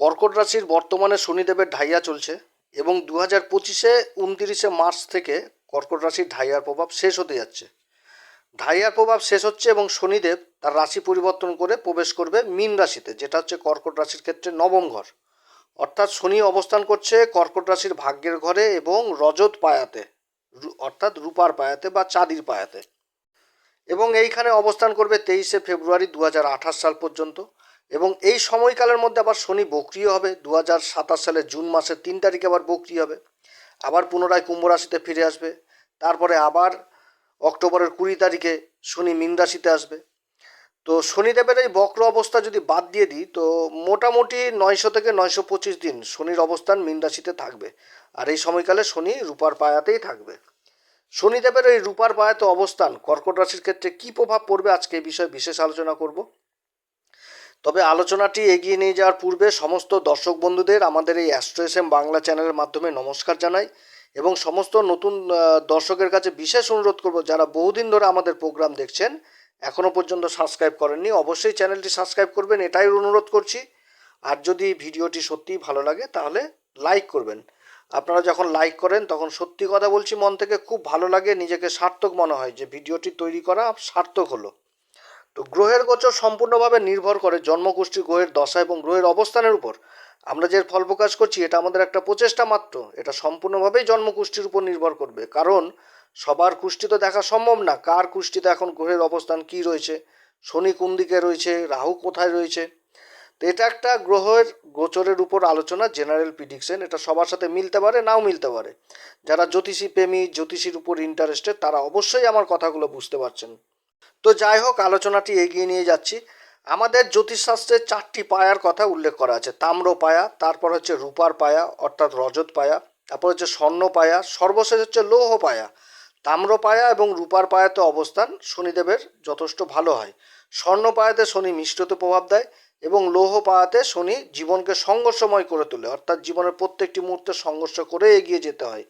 কর্কট রাশির বর্তমানে শনিদেবের ঢাইয়া চলছে এবং দু হাজার পঁচিশে উনতিরিশে মার্চ থেকে কর্কট রাশির ঢাইয়ার প্রভাব শেষ হতে যাচ্ছে। ঢাইয়ার প্রভাব শেষ হচ্ছে এবং শনিদেব তার রাশি পরিবর্তন করে প্রবেশ করবে মীন রাশিতে, যেটা হচ্ছে কর্কট রাশির ক্ষেত্রে নবম ঘর। অর্থাৎ শনি অবস্থান করছে কর্কট রাশির ভাগ্যের ঘরে এবং রজত পায়াতে অর্থাৎ রূপার পায়াতে বা চাঁদির পায়াতে। এবং এইখানে অবস্থান করবে তেইশে ফেব্রুয়ারি দু হাজার আঠাশ সাল পর্যন্ত। এবং এই সময়কালের মধ্যে আবার শনি বক্রিয় হবে। দু হাজার সাতাশ সালের জুন মাসের তিন তারিখে আবার বক্রি হবে। আবার পুনরায় কুম্ভ রাশিতে ফিরে আসবে। তারপরে আবার অক্টোবরের কুড়ি তারিখে শনি মীন রাশিতে আসবে। তো শনিদেবের এই বক্র অবস্থা যদি বাদ দিয়ে দিই, তো মোটামুটি নয়শো থেকে নয়শো পঁচিশ দিন শনির অবস্থান মীন রাশিতে থাকবে। আর এই সময়কালে শনি রূপার পায়াতেই থাকবে। শনিদেবের এই রূপার পায়াতে অবস্থান কর্কট রাশির ক্ষেত্রে কী প্রভাব পড়বে আজকে এই বিষয়ে বিশেষ আলোচনা করব। তবে আলোচনাটি এগিয়ে নিয়ে যাওয়ার পূর্বে সমস্ত দর্শক বন্ধুদের আমাদের এই অ্যাস্ট্রো এস এম বাংলা চ্যানেলের মাধ্যমে নমস্কার জানাই এবং সমস্ত নতুন দর্শকের কাছে বিশেষ অনুরোধ করব যারা বহুদিন ধরে আমাদের প্রোগ্রাম দেখছেন এখনও পর্যন্ত সাবস্ক্রাইব করেননি, অবশ্যই চ্যানেলটি সাবস্ক্রাইব করবেন, এটাই অনুরোধ করছি। আর যদি ভিডিওটি সত্যিই ভালো লাগে তাহলে লাইক করবেন। আপনারা যখন লাইক করেন তখন সত্যি কথা বলছি, মন থেকে খুব ভালো লাগে, নিজেকে সার্থক মনে হয় যে ভিডিওটি তৈরি করা সার্থক হলো। তো গ্রহের গোচর সম্পূর্ণভাবে নির্ভর করে জন্মকুষ্ঠী গ্রহের দশা এবং গ্রহের অবস্থানের উপর। আমরা যে ফল প্রকাশ করছি, এটা আমাদের একটা প্রচেষ্টা মাত্র। এটা সম্পূর্ণভাবেই জন্মকুষ্ঠির উপর নির্ভর করবে। কারণ সবার কুষ্টি তো দেখা সম্ভব না। কার কুষ্টিতে এখন গ্রহের অবস্থান কি রয়েছে? শনি কোন দিকে রয়েছে? রাহু কোথায় রয়েছে? তো এটা একটা গ্রহের গোচরের উপর আলোচনা, জেনারেল প্রিডিকশন। এটা সবার সাথে মিলতে পারে, নাও মিলতে পারে। যারা জ্যোতিষী প্রেমী, জ্যোতিষীর উপর ইন্টারেস্টেড তারা অবশ্যই আমার কথাগুলো বুঝতে পারছেন। তো যাই হোক, আলোচনাটি এগিয়ে নিয়ে যাচ্ছি। আমাদের জ্যোতিষশাস্ত্রে চারটি পায়ার কথা উল্লেখ করা আছে। তাম্র পায়া, তারপর হচ্ছে রূপার পায়া, অর্থাৎ রজত পায়া, তারপর হচ্ছে স্বর্ণ পায়া, সর্বশেষ হচ্ছে লৌহ পায়া। তাম্র পায়া এবং রূপার পায়াতে অবস্থান শনিদেবের যথেষ্ট ভালো হয়। স্বর্ণ পায়াতে শনি মিষ্টতে প্রভাব দেয় এবং লৌহ পায়াতে শনি জীবনকে সংঘর্ষময় করে তোলে, অর্থাৎ জীবনের প্রত্যেকটি মুহূর্তে সংঘর্ষ করে এগিয়ে যেতে হয়।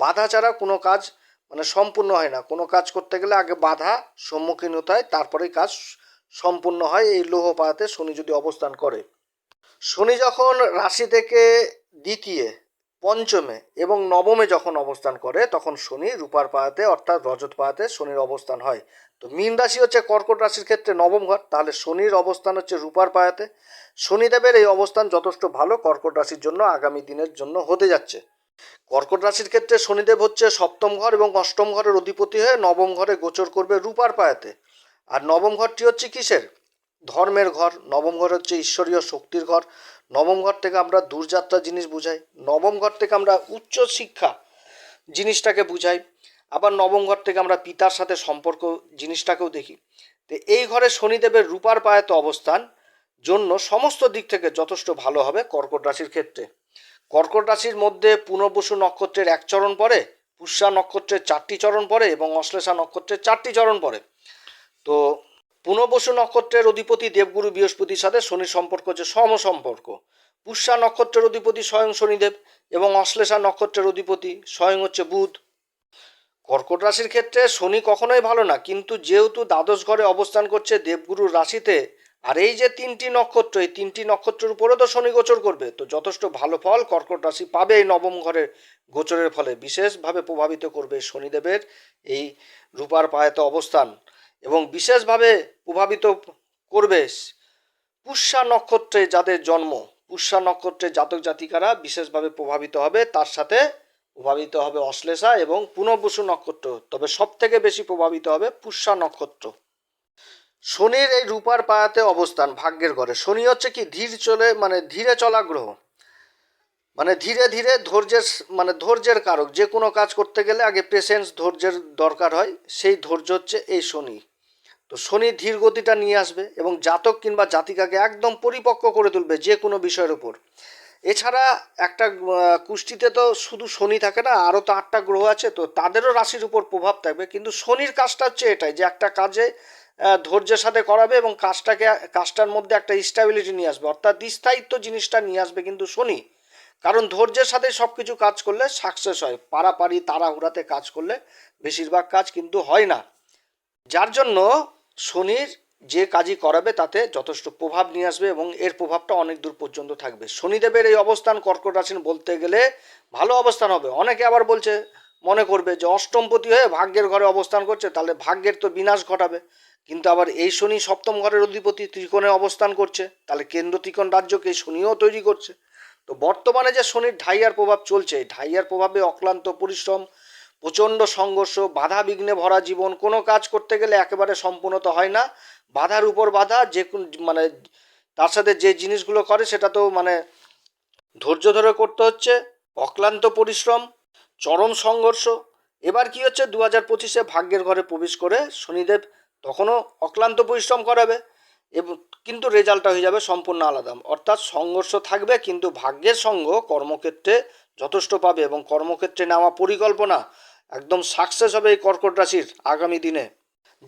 বাধা ছাড়া কোনো কাজ মানে সম্পূর্ণ হয় না। কোনো কাজ করতে গেলে আগে বাধা, সম্মুখীন হতে হয়, তারপরেই কাজ সম্পূর্ণ হয়। এই লৌহ শনি যদি অবস্থান করে। শনি যখন রাশি থেকে দ্বিতীয়, পঞ্চমে এবং নবমে যখন অবস্থান করে, তখন শনি রূপার পায়াতে অর্থাৎ রজত পায়াতে শনির অবস্থান হয়। তো মীন রাশি হচ্ছে কর্কট রাশির ক্ষেত্রে নবম ঘর। তাহলে শনির অবস্থান হচ্ছে রূপার পায়াতে শনিদেবের এই অবস্থান যথেষ্ট ভালো কর্কট রাশির জন্য আগামী দিনের জন্য হতে যাচ্ছে। কর্কট রাশির ক্ষেত্রে শনিদেব হচ্ছে সপ্তম ঘর এবং অষ্টম ঘরের অধিপতি হয়ে নবম ঘরে গোচর করবে রূপার পায়াতে। আর নবম ঘরটি হচ্ছে কিসের? ধর্মের ঘর। নবম ঘর হচ্ছে ঈশ্বরীয় শক্তির ঘর। নবম ঘর থেকে আমরা দূরযাত্রা জিনিস বুঝাই। নবম ঘর থেকে আমরা উচ্চ শিক্ষা জিনিসটাকে বুঝাই। আবার নবম ঘর থেকে আমরা পিতার সাথে সম্পর্ক জিনিসটাকেও দেখি। তো এই ঘরে শনিদেবের রূপার পায়াতে অবস্থান জন্য সমস্ত দিক থেকে যথেষ্ট ভালো হবে কর্কট রাশির ক্ষেত্রে। কর্কট রাশির মধ্যে পুনর্বসু নক্ষত্রের এক চরণ পড়ে, পুষ্যা নক্ষত্রের চারটি চরণ পড়ে এবং অশ্লেষা নক্ষত্রের চারটি চরণ পড়ে। তো পুনর্বসু নক্ষত্রের অধিপতি দেবগুরু বৃহস্পতির সাথে শনির সম্পর্ক হচ্ছে সম সম্পর্ক। পুষ্যা নক্ষত্রের অধিপতি স্বয়ং শনিদেব এবং অশ্লেষা নক্ষত্রের অধিপতি স্বয়ং হচ্ছে বুধ। কর্কট রাশির ক্ষেত্রে শনি কখনোই ভালো না, কিন্তু যেহেতু দ্বাদশ ঘরে অবস্থান করছে দেবগুরুর রাশিতে আর এই যে তিনটি নক্ষত্র, এই তিনটি নক্ষত্রের উপরেও তো শনি গোচর করবে। তো যথেষ্ট ভালো ফল কর্কট রাশি পাবে এই নবম ঘরের গোচরের ফলে। বিশেষভাবে প্রভাবিত করবে শনিদেবের এই রূপার পায়েতে অবস্থান। এবং বিশেষভাবে প্রভাবিত করবে পুষ্যা নক্ষত্রে যাদের জন্ম। পুষ্যা নক্ষত্রে জাতক জাতিকারা বিশেষভাবে প্রভাবিত হবে। তার সাথে প্রভাবিত হবে অশ্লেষা এবং পুনর্বসু নক্ষত্র। তবে সব থেকে বেশি প্রভাবিত হবে পুষ্যা নক্ষত্র। শনির এই রূপার পায়াতে অবস্থান, ভাগ্যের ঘরে। শনি হচ্ছে কি, ধীর চলে মানে ধীরে চলা গ্রহ। মানে ধীরে ধীরে ধৈর্যের মানে ধৈর্যের কারক। যে কোনো কাজ করতে গেলে আগে পেশেন্স ধৈর্যের দরকার হয়। সেই ধৈর্য হচ্ছে এই শনি। তো শনি ধীর গতিটা নিয়ে আসবে এবং জাতক কিংবা জাতিকাকে একদম পরিপক্ক করে তুলবে যে কোনো বিষয়ের উপর। এছাড়া একটা কুষ্টিতে তো শুধু শনি থাকে না, আরও তো আটটা গ্রহ আছে, তো তাদেরও রাশির উপর প্রভাব থাকবে। কিন্তু শনির কাজটা হচ্ছে এটাই যে একটা কাজে ধৈর্যের সাথে করাবে এবং কাজটাকে, কাজটার মধ্যে একটা স্ট্যাবিলিটি নিয়ে আসবে। অর্থাৎ স্থায়িত্ব জিনিসটা নিয়ে আসবে কিন্তু শনি। কারণ ধৈর্যের সাথে সব কিছু কাজ করলে সাকসেস হয়। পারাপারি, তাড়াহুড়াতে কাজ করলে বেশিরভাগ কাজ কিন্তু হয় না। যার জন্য শনির যে কাজই করাবে তাতে যথেষ্ট প্রভাব নিয়ে আসবে এবং এর প্রভাবটা অনেক দূর পর্যন্ত থাকবে। শনিদেবের এই অবস্থান কর্কট রাশির বলতে গেলে ভালো অবস্থান হবে। অনেকে আবার বলছে মনে করবে যে অষ্টমপতি হয়ে ভাগ্যের ঘরে অবস্থান করছে, তাহলে ভাগ্যের তো বিনাশ ঘটাবে। কিন্তু আবার এই শনি সপ্তম ঘরের অধিপতি ত্রিকোণে অবস্থান করছে, তাহলে কেন্দ্র ত্রিকোণ রাজ্যকে শনিও তৈরি করছে। তো বর্তমানে যে শনির ঢাইয়ার প্রভাব চলছে ঢাইয়ার প্রভাবে অক্লান্ত পরিশ্রম, প্রচণ্ড সংঘর্ষ, বাধা বিঘ্নে ভরা জীবন, কোনো কাজ করতে গেলে একেবারে সম্পূর্ণতা হয় না। বাধার উপর বাধা, যে মানে তার সাথে যে জিনিসগুলো করে সেটা তো মানে ধৈর্য ধরে করতে হচ্ছে। অক্লান্ত পরিশ্রম চরম সংঘর্ষ। এবার কি হচ্ছে? দু হাজার পঁচিশে ভাগ্যের ঘরে প্রবেশ করে শনিদেব তখনও অক্লান্ত পরিশ্রম করাবে এবং কিন্তু রেজাল্টটা হয়ে যাবে সম্পূর্ণ আলাদা। অর্থাৎ সংঘর্ষ থাকবে কিন্তু ভাগ্যের সঙ্গ কর্মক্ষেত্রে যথেষ্ট পাবে এবং কর্মক্ষেত্রে নেওয়া পরিকল্পনা একদম সাকসেস হবে এই কর্কট রাশির আগামী দিনে।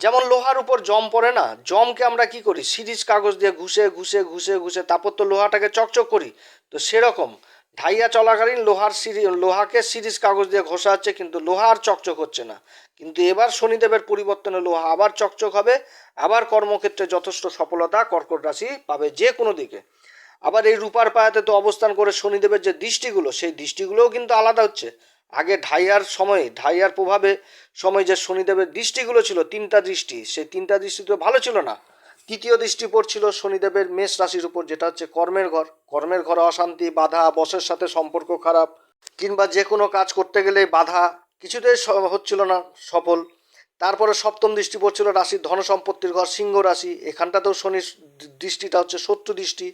যেমন লোহার উপর জম পড়ে না, জমকে আমরা কি করি? সিরিজ কাগজ দিয়ে ঘুষে ঘুষে ঘুষে ঘুষে, তারপর তো লোহাটাকে চকচক করি। তো সেরকম ঢাইয়া চলাকালীন লোহার সিরি, লোহাকে সিরিজ কাগজ দিয়ে ঘষা হচ্ছে, কিন্তু লোহা আর চকচক হচ্ছে না। কিন্তু এবার শনিদেবের পরিবর্তনে লোহা আবার চকচক হবে। আবার কর্মক্ষেত্রে যথেষ্ট সফলতা কর্কট রাশি পাবে যে কোনো দিকে। আবার এই রূপার পায়াতে তো অবস্থান করে শনিদেবের যে দৃষ্টিগুলো, সেই দৃষ্টিগুলোও কিন্তু আলাদা হচ্ছে। আগে ঢাইয়ার সময়, ঢাইয়ার প্রভাবে সময় যে শনিদেবের দৃষ্টিগুলো ছিল, তিনটা দৃষ্টি, সেই তিনটা দৃষ্টি তো ভালো ছিল না। তৃতীয় দৃষ্টি পড়ছিল শনিদেবের মেষ রাশির উপর, যেটা হচ্ছে কর্মের ঘর। কর্মের ঘরে অশান্তি, বাধা, বসের সাথে সম্পর্ক খারাপ, কিংবা যে কোনো কাজ করতে গেলে বাধা, কিছুতেই হচ্ছিল না সফল। তারপরে সপ্তম দৃষ্টি পড়ছিল রাশির ধন সম্পত্তির ঘর, সিংহ রাশি। এখানটাতেও শনির দৃষ্টিটা হচ্ছে শত্রু দৃষ্টি।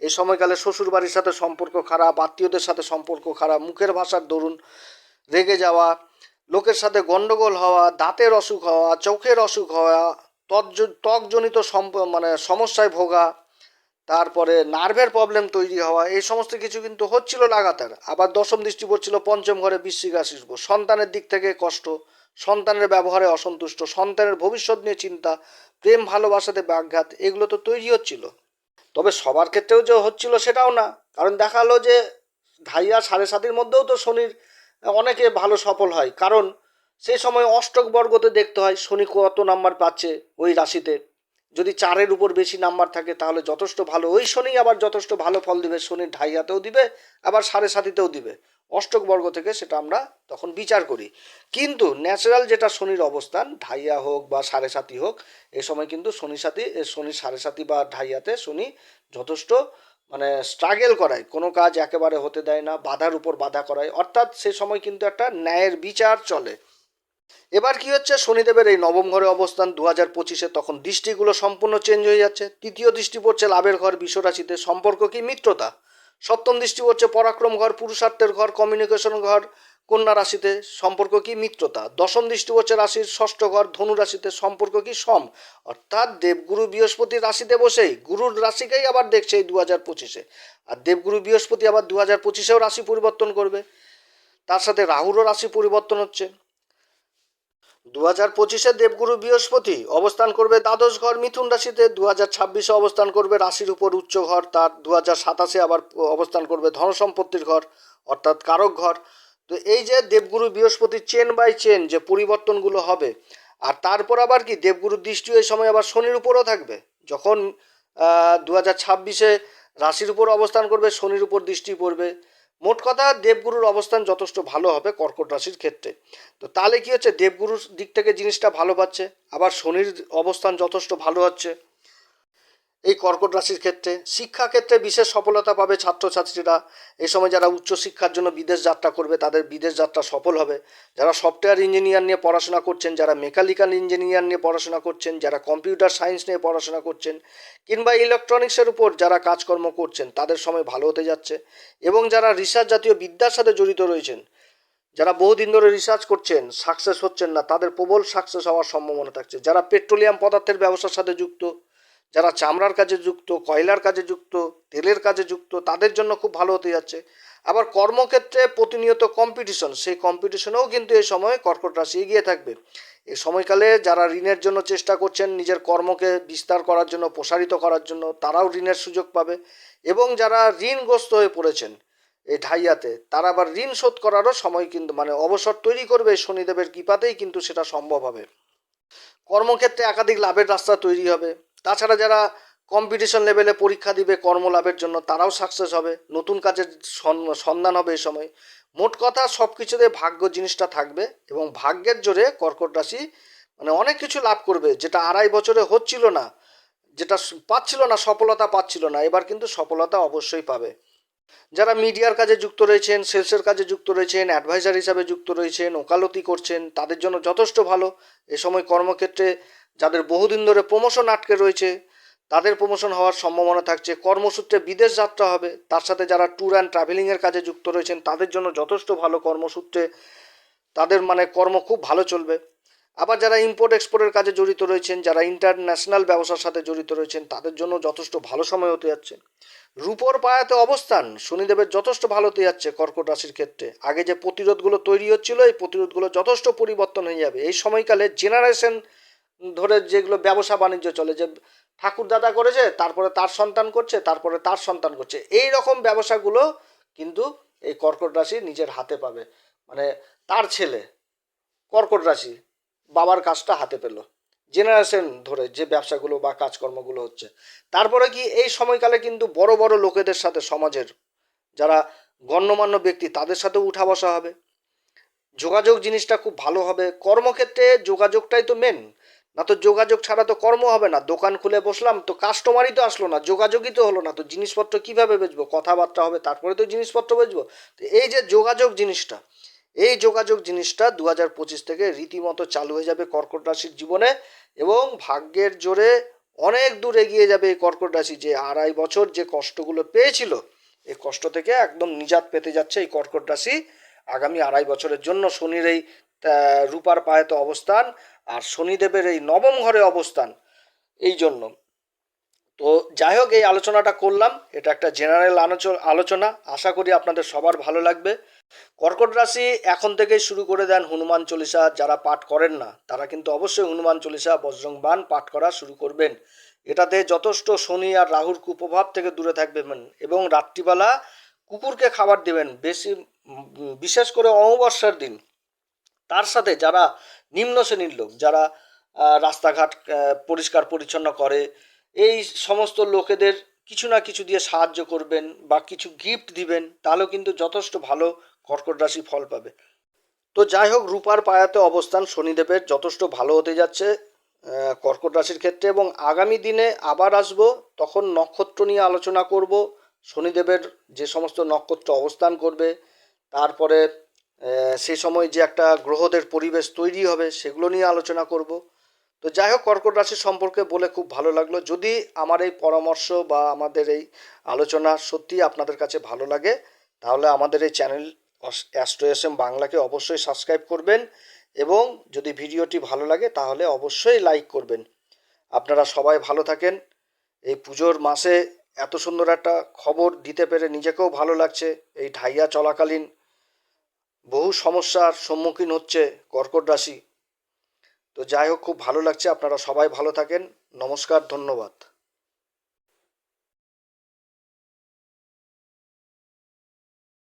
এই সময়কালে শ্বশুর বাড়ির সাথে সম্পর্ক খারাপ, আত্মীয়দের সাথে সম্পর্ক খারাপ, মুখের ভাষার দরুন রেগে যাওয়া, লোকের সাথে গন্ডগোল হওয়া, দাঁতের অসুখ হওয়া, চোখের অসুখ হওয়া ত্বকজ, ত্বকজনিত মানে সমস্যায় ভোগা, তারপরে নার্ভের প্রবলেম তৈরি হওয়া, এই সমস্ত কিছু কিন্তু হচ্ছিল লাগাতার। আবার দশম দৃষ্টি পড়ছিল পঞ্চম ঘরে বৃশ্চিক রাশির সন্তানের দিক থেকে কষ্ট, সন্তানের ব্যবহারে অসন্তুষ্ট, সন্তানের ভবিষ্যৎ নিয়ে চিন্তা, প্রেম, ভালোবাসাতে ব্যাঘাত, এগুলো তো তৈরি হচ্ছিল। তবে সবার ক্ষেত্রেও যে হচ্ছিল সেটাও না। কারণ দেখাল যে ঢাইয়া সাড়ে সাতের মধ্যেও তো শনির, অনেকে ভালো সফল হয়। কারণ সেই সময় অষ্টক বর্গতে দেখতে হয় শনি কত নাম্বার পাচ্ছে ওই রাশিতে। যদি চারের উপর বেশি নাম্বার থাকে তাহলে যথেষ্ট ভালো। ওই শনি আবার যথেষ্ট ভালো ফল দিবে, শনির ঢাইয়াতেও দিবে, আবার সাড়ে সাতিতেও দিবে। অষ্টক বর্গ থেকে সেটা আমরা তখন বিচার করি। কিন্তু ন্যাচারাল যেটা শনির অবস্থান, ঢাইয়া হোক বা সাড়ে সাতি হোক, এ সময় কিন্তু শনি সাথী শনি সাড়ে সাতি বা ঢাইয়াতে শনি যথেষ্ট মানে স্ট্রাগেল করায়। কোনো কাজ একেবারে হতে দেয় না, বাধার উপর বাধা করায়। অর্থাৎ সে সময় কিন্তু একটা ন্যায়ের বিচার চলে। এবার কি হচ্ছে? শনিদেবের এই নবম ঘরে অবস্থান দু হাজার পঁচিশে তখন দৃষ্টিগুলো সম্পূর্ণ চেঞ্জ হয়ে যাচ্ছে। তৃতীয় দৃষ্টি পড়ছে লাভের ঘর, বিশ্বরাশিতে সম্পর্ক কি? মিত্রতা। সপ্তম দৃষ্টি পড়ছে পরাক্রম ঘর, পুরুষার্থের ঘর কমিউনিকেশন ঘর, কন্যা রাশিতে সম্পর্ক কি? মিত্রতা। দশম দৃষ্টি পড়ছে রাশির ষষ্ঠ ঘর, ধনু রাশিতে সম্পর্ক কি? সম। অর্থাৎ দেবগুরু বৃহস্পতি রাশিতে বসেই, গুরুর রাশিকেই আবার দেখছে এই দু হাজার পঁচিশে। আর দেবগুরু বৃহস্পতি আবার দু হাজার পঁচিশেও রাশি পরিবর্তন করবে। তার সাথে রাহুরও রাশি পরিবর্তন হচ্ছে। দু হাজার পঁচিশে দেবগুরু বৃহস্পতি অবস্থান করবে দ্বাদশ ঘর, মিথুন রাশিতে দু হাজার ছাব্বিশে অবস্থান করবে রাশির উপর উচ্চ ঘর, তার দু হাজার সাতাশে আবার অবস্থান করবে ধন সম্পত্তির ঘর, অর্থাৎ কারক ঘর। তো এই যে দেবগুরু বৃহস্পতি চেন বাই চেন যে পরিবর্তনগুলো হবে, আর তারপর আবার কি দেবগুরু দৃষ্টিও এই সময় আবার শনির উপরও থাকবে? যখন দু হাজার ছাব্বিশে রাশির উপর অবস্থান করবে, শনির উপর দৃষ্টি পড়বে। মোট কথা দেবগুরুর অবস্থান যথেষ্ট ভালো হবে কর্কট রাশির ক্ষেত্রে। তো তাহলে কি হচ্ছে? দেবগুরুর দিক থেকে জিনিসটা ভালো পাচ্ছে, আবার শনির অবস্থান যথেষ্ট ভালো হচ্ছে। এই কর্কট রাশির ক্ষেত্রে শিক্ষাক্ষেত্রে বিশেষ সফলতা পাবে ছাত্রছাত্রীরা। এই সময় যারা উচ্চশিক্ষার জন্য বিদেশ যাত্রা করবে, তাদের বিদেশ যাত্রা সফল হবে। যারা সফটওয়্যার ইঞ্জিনিয়ার নিয়ে পড়াশোনা করছেন, যারা মেকানিক্যাল ইঞ্জিনিয়ার নিয়ে পড়াশোনা করছেন, যারা কম্পিউটার সায়েন্স নিয়ে পড়াশোনা করছেন, কিংবা ইলেকট্রনিক্সের উপর যারা কাজকর্ম করছেন, তাদের সময় ভালো হতে যাচ্ছে। এবং যারা রিসার্চ জাতীয় বিদ্যার সাথে জড়িত রয়েছেন, যারা বহুদিন ধরে রিসার্চ করছেন, সাকসেস হচ্ছেন না, তাদের প্রবল সাকসেস হওয়ার সম্ভাবনা থাকছে। যারা পেট্রোলিয়াম পদার্থের ব্যবসার সাথে যুক্ত যারা চামড়ার কাজে যুক্ত, কয়লার কাজে যুক্ত, তেলের কাজে যুক্ত, তাদের জন্য খুব ভালো হতে যাচ্ছে। আবার কর্মক্ষেত্রে প্রতিনিয়ত কম্পিটিশন সেই কম্পিটিশনেও কিন্তু এই সময় কর্কট রাশি এগিয়ে থাকবে। এ সময়কালে যারা ঋণের জন্য চেষ্টা করছেন, নিজের কর্মকে বিস্তার করার জন্য, প্রসারিত করার জন্য, তারাও ঋণের সুযোগ পাবে। এবং যারা ঋণগ্রস্ত হয়ে পড়েছেন, এই ঢাইয়াতে, তারা আবার ঋণ শোধ করারও সময় কিন্তু মানে অবসর তৈরি করবে, শনিদেবের কৃপাতেই কিন্তু সেটা সম্ভব হবে। কর্মক্ষেত্রে একাধিক লাভের রাস্তা তৈরি হবে। তাছাড়া যারা কম্পিটিশন লেভেলে পরীক্ষা দিবে, কর্মলাভের জন্য তারাও সাকসেস হবে, নতুন কাজের সন্ধান হবে এই সময়। মোট কথা সব কিছুতে ভাগ্য জিনিসটা থাকবে এবং ভাগ্যের জোরে কর্কট রাশি মানে অনেক কিছু লাভ করবে, যেটা আড়াই বছরে হচ্ছিল না, যেটা পাচ্ছিল না, সফলতা পাচ্ছিল না, এবার কিন্তু সফলতা অবশ্যই পাবে। যারা মিডিয়ার কাজে যুক্ত রয়েছেন সেলসের কাজে যুক্ত রয়েছেন অ্যাডভাইজার হিসাবে যুক্ত রয়েছেন, ওকালতি করছেন, তাদের জন্য যথেষ্ট ভালো। এ সময় কর্মক্ষেত্রে যাদের বহুদিন ধরে প্রমোশন আটকে রয়েছে, তাদের প্রমোশন হওয়ার সম্ভাবনা থাকছে। কর্মসূত্রে বিদেশ যাত্রা হবে, তার সাথে যারা ট্যুর অ্যান্ড ট্রাভেলিংয়ের কাজে যুক্ত রয়েছেন, তাদের জন্য যথেষ্ট ভালো কর্মসূত্রে তাদের মানে কর্ম খুব ভালো চলবে। আবার যারা ইম্পোর্ট এক্সপোর্টের কাজে জড়িত রয়েছেন, যারা ইন্টারন্যাশনাল ব্যবসার সাথে জড়িত রয়েছেন, তাদের জন্য যথেষ্ট ভালো সময় হতে যাচ্ছে। রূপর পায়াতে অবস্থান, শনিদেবের যথেষ্ট ভালো হতে যাচ্ছে কর্কট রাশির ক্ষেত্রে। আগে যে প্রতিরোধগুলো তৈরি হচ্ছিল, এই প্রতিরোধগুলো যথেষ্ট পরিবর্তন হয়ে যাবে। এই সময়কালে জেনারেশন ধরে যেগুলো ব্যবসা বাণিজ্য চলে, যে ঠাকুর দাদা করেছে, তারপরে তার সন্তান করছে, তারপরে তার সন্তান করছে, এই রকম ব্যবসাগুলো কিন্তু এই কর্কট রাশি নিজের হাতে পাবে। মানে তার ছেলে কর্কট রাশি বাবার কাজটা হাতে পেল। জেনারেশন ধরে যে ব্যবসাগুলো বা কাজকর্মগুলো হচ্ছে। তারপরে কি এই সময়কালে কিন্তু বড় বড় লোকেদের সাথে সমাজের যারা গণ্যমান্য ব্যক্তি, তাদের সাথে উঠা বসা হবে। যোগাযোগ জিনিসটা খুব ভালো হবে। কর্মক্ষেত্রে যোগাযোগটাই তো মেন না তো যোগাযোগ ছাড়া তো কর্ম হবে না। দোকান খুলে বসলাম, তো কাস্টমারই তো আসলো না, যোগাযোগই তো হলো না। তো জিনিসপত্র কীভাবে বেচবো? কথাবার্তা হবে, তারপরে তো জিনিসপত্র বেচবো। তো এই যে যোগাযোগ জিনিসটা, এই যোগাযোগ জিনিসটা দু হাজার পঁচিশ থেকে রীতিমতো চালু হয়ে যাবে কর্কট রাশির জীবনে এবং ভাগ্যের জোরে অনেক দূর এগিয়ে যাবে এই কর্কট রাশি। যে আড়াই বছর যে কষ্টগুলো পেয়েছিল, এই কষ্ট থেকে একদম নিজাত পেতে যাচ্ছে এই কর্কট রাশি। আগামী আড়াই বছরের জন্য শনির এই রূপার পায়েতে অবস্থান। আর শনিদেবের এই নবম ঘরে অবস্থান, এই জন্য। তো যাই হোক, এই আলোচনাটা করলাম। এটা একটা জেনারেল আলোচনা আশা করি আপনাদের সবার ভালো লাগবে। কর্কট রাশি এখন থেকেই শুরু করে দেন হনুমান চল্লিশা। যারা পাঠ করেন না, তারা কিন্তু অবশ্যই হনুমান চল্লিশা বজরং বান পাঠ করা শুরু করবেন। এটাতে যথেষ্ট শনি আর রাহুর কুপ্রভাব থেকে দূরে থাকবেন এবং রাত্রিবেলা কুকুরকে খাবার দেবেন। বেশি বিশেষ করে অমাবস্যার দিন। তার সাথে যারা নিম্ন শ্রেণির লোক, যারা রাস্তাঘাট পরিষ্কার পরিচ্ছন্ন করে, এই সমস্ত লোকেদের কিছু না কিছু দিয়ে সাহায্য করবেন বা কিছু গিফট দিবেন, তাহলেও কিন্তু যথেষ্ট ভালো কর্কট রাশি ফল পাবে। তো যাই হোক, রূপার পায়াতে অবস্থান শনিদেবের যথেষ্ট ভালো হতে যাচ্ছে কর্কট রাশির ক্ষেত্রে এবং আগামী দিনে আবার আসব, তখন নক্ষত্র নিয়ে আলোচনা করব, শনিদেবের যে সমস্ত নক্ষত্র অবস্থান করবে, তারপরে সেই সময় যে একটা গ্রহদের পরিবেশ তৈরি হবে, সেগুলো নিয়ে আলোচনা করব। তো যাই হোক, কর্কট রাশি সম্পর্কে বলে খুব ভালো লাগল। যদি আমার এই পরামর্শ বা আমাদের এই আলোচনা সত্যি আপনাদের কাছে ভালো লাগে, তাহলে আমাদের এই চ্যানেল অ্যাস্ট্রো এস এম বাংলাকে অবশ্যই সাবস্ক্রাইব করবেন এবং যদি ভিডিওটি ভালো লাগে, তাহলে অবশ্যই লাইক করবেন। আপনারা সবাই ভালো থাকেন। এই পুজোর মাসে এত সুন্দর একটা খবর দিতে পেরে নিজেকেও ভালো লাগছে। এই ঢাইয়া চলাকালীন বহু সমস্যার সম্মুখীন হচ্ছে কর্কট রাশি। তো যাই হোক, খুব ভালো লাগছে। আপনারা সবাই ভালো থাকেন। নমস্কার, ধন্যবাদ।